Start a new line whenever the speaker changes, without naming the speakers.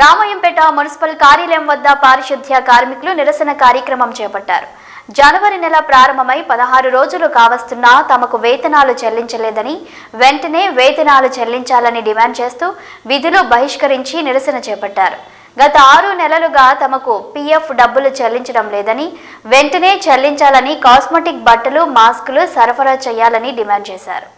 Ramayampet municipal కార్యాలయం వద్ద పారిశుద్ధ్య కార్మికులు నిరసన కార్యక్రమం చేపట్టారు. జనవరి నెల ప్రారంభమై పదహారు రోజులు కావస్తున్నా తమకు వేతనాలు చెల్లించలేదని వెంటనే వేతనాలు చెల్లించాలని డిమాండ్ చేస్తూ విధులు బహిష్కరించి నిరసన చేపట్టారు. గత ఆరు నెలలుగా తమకు పీఎఫ్ డబ్బులు చెల్లించడం లేదని వెంటనే చెల్లించాలని కాస్మెటిక్ బట్టలు మాస్కులు సరఫరా చేయాలని డిమాండ్ చేశారు.